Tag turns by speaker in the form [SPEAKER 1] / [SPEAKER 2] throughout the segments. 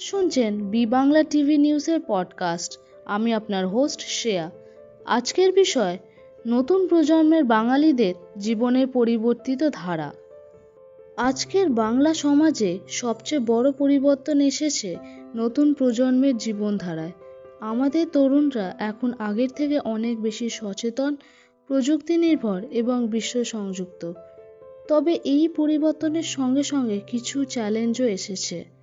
[SPEAKER 1] শুনছেন B Bangla TV নিউজের podcast আমি আপনার হোস্ট শ্রেয়া। আজকের বিষয়, নতুন প্রজন্মের বাঙালিদের জীবনের পরিবর্তিত ধারা। আজকের বাংলা সমাজে সবচেয়ে বড় পরিবর্তন এসেছে নতুন প্রজন্মের জীবনধারায়। আমাদের তরুণরা এখন আগের থেকে অনেক বেশি সচেতন প্রযুক্তি নির্ভর এবং বিশ্ব সংযুক্ত। তবে এই পরিবর্তনের সঙ্গে সঙ্গে কিছু চ্যালেঞ্জও এসেছে।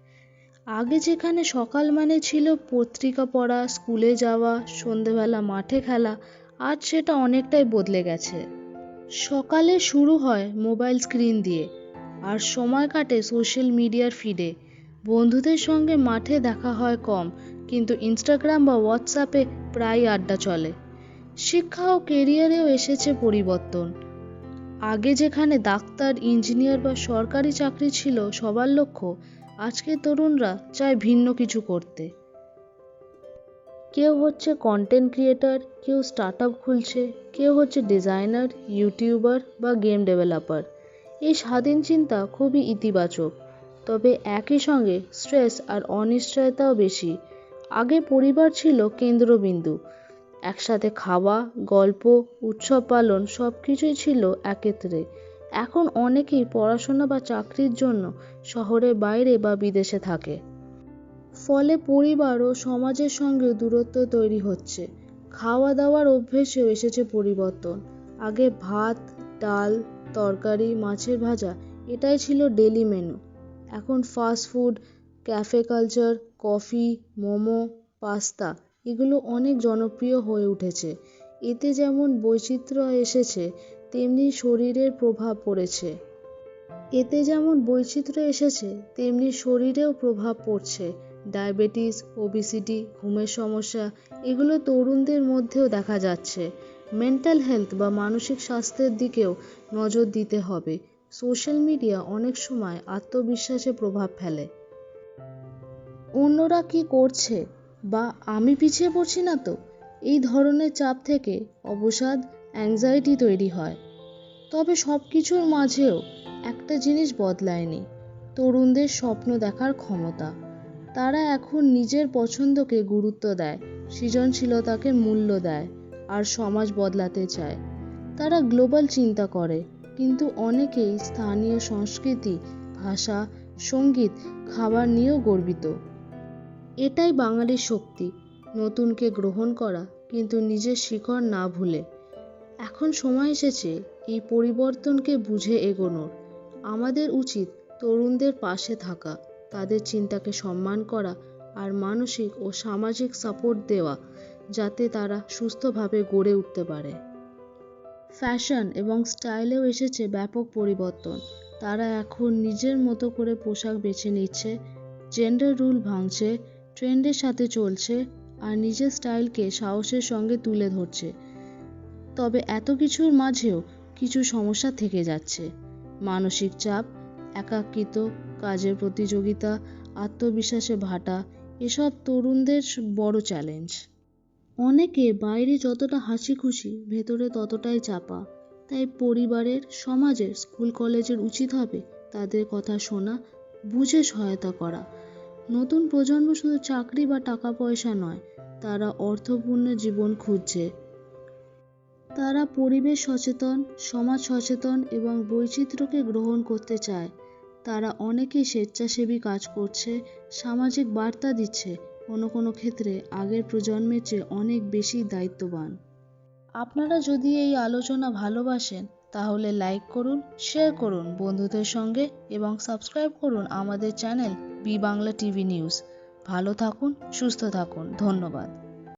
[SPEAKER 1] আগে যেখানে সকাল মানে ছিল পত্রিকা পড়া, স্কুলে যাওয়া, সন্ধেবেলা মাঠে খেলা, আজ সেটা অনেকটাই বদলে গেছে। সকালে শুরু হয় মোবাইল স্ক্রিন দিয়ে, আর সময় কাটে সোশ্যাল মিডিয়ার ফিডে বন্ধুদের সঙ্গে মাঠে দেখা হয় কম, কিন্তু ইনস্টাগ্রাম বা হোয়াটসঅ্যাপে প্রায় আড্ডা চলে। শিক্ষা ও কেরিয়ারেও এসেছে পরিবর্তন। আগে যেখানে ডাক্তার ইঞ্জিনিয়ার বা সরকারি চাকরি ছিল সবার লক্ষ্য আজকের তরুণরা চায় ভিন্ন কিছু করতে। কেউ হচ্ছে কন্টেন্ট ক্রিয়েটার কেউ স্টার্ট আপ খুলছে, কেউ হচ্ছে ডিজাইনার ইউটিউবার বা গেম ডেভেলপার এই স্বাধীন চিন্তা খুবই ইতিবাচক, তবে একই সঙ্গে স্ট্রেস আর অনিশ্চয়তাও বেশি। আগে পরিবার ছিল কেন্দ্রবিন্দু। একসাথে খাওয়া, গল্প, উৎসব পালন সব কিছুই ছিল একত্রে। এখন অনেকেই পড়াশোনা বা চাকরির জন্য শহরের বাইরে বা বিদেশে থাকে। ফলে পরিবার ও সমাজের সঙ্গে দূরত্ব তৈরি হচ্ছে। খাওয়া দাওয়ার অভ্যেসেও এসেছে পরিবর্তন। আগে ভাত, ডাল, তরকারি, মাছের ভাজা, এটাই ছিল ডেলি মেনু এখন fast food cafe culture coffee momo pasta এগুলো অনেক জনপ্রিয় হয়ে উঠেছে। এতে যেমন বৈচিত্র্য এসেছে তেমনি শরীরের প্রভাব পড়েছে। এতে যেমন বৈচিত্র্য এসেছে, তেমনি শরীরেও প্রভাব পড়ছে। ডায়াবেটিস ওবিসিটি ঘুমের সমস্যা, এগুলো তরুণদের মধ্যেও দেখা যাচ্ছে। মেন্টাল হেলথ বা মানসিক স্বাস্থ্যের দিকেও নজর দিতে হবে। সোশ্যাল মিডিয়া অনেক সময় আত্মবিশ্বাসে প্রভাব ফেলে। অন্যরা কি করছে? বা আমি পিছিয়ে পড়ছি না তো? এই ধরনের চাপ থেকে অবসাদ অ্যাংজাইটি তৈরি হয়। তবে সব কিছুর মাঝেও একটা জিনিস বদলায়নি, তরুণদের স্বপ্ন দেখার ক্ষমতা। তারা এখন নিজের পছন্দকে গুরুত্ব দেয়, সৃজনশীলতাকে মূল্য দেয়, আর সমাজ বদলাতে চায়। তারা গ্লোবাল চিন্তা করে, কিন্তু অনেকেই স্থানীয় সংস্কৃতি, ভাষা, সংগীত, খাবার নিয়েও গর্বিত। এটাই বাঙালির শক্তি, নতুনকে গ্রহণ করা, কিন্তু নিজের শিকড় না ভুলে। এখন সময় এসেছে এই পরিবর্তনকে বুঝে এগোনোর আমাদের উচিত তরুণদের পাশে থাকা, তাদের চিন্তাকে সম্মান করা আর মানসিক ও সামাজিক সাপোর্ট দেওয়া, যাতে তারা সুস্থভাবে গড়ে উঠতে পারে। ফ্যাশন এবং স্টাইলেও এসেছে ব্যাপক পরিবর্তন। তারা এখন নিজের মতো করে পোশাক বেছে নিচ্ছে জেন্ডার রুল ভাঙছে ট্রেন্ডের সাথে চলছে আর নিজের স্টাইলকে সাহসের সঙ্গে তুলে ধরছে। তবে এত কিছুর মাঝেও কিছু সমস্যা থেকে যাচ্ছে। মানসিক চাপ একাকৃত কাজের প্রতিযোগিতা, আত্মবিশ্বাসে ভাটা, এসব তরুণদের বড় চ্যালেঞ্জ অনেকে বাইরে যতটা হাসি খুশি ভেতরে ততটাই চাপা। তাই পরিবারের, সমাজের, স্কুল, কলেজের উচিত হবে তাদের কথা শোনা, বুঝে সহায়তা করা। নতুন প্রজন্ম শুধু চাকরি বা টাকা পয়সা নয়, তারা অর্থপূর্ণ জীবন খুঁজছে। তারা পরিবেশ সচেতন, সমাজ সচেতন এবং বৈচিত্র্যকে গ্রহণ করতে চায়। তারা অনেকেই স্বেচ্ছাসেবী কাজ করছে, সামাজিক বার্তা দিচ্ছে, কোনো কোনো ক্ষেত্রে আগের প্রজন্মের চেয়ে অনেক বেশি দায়িত্ববান। আপনারা যদি এই আলোচনা ভালোবাসেন, তাহলে লাইক করুন, শেয়ার করুন বন্ধুদের সঙ্গে এবং সাবস্ক্রাইব করুন আমাদের channel B Bangla TV news. ভালো থাকুন, সুস্থ থাকুন। ধন্যবাদ।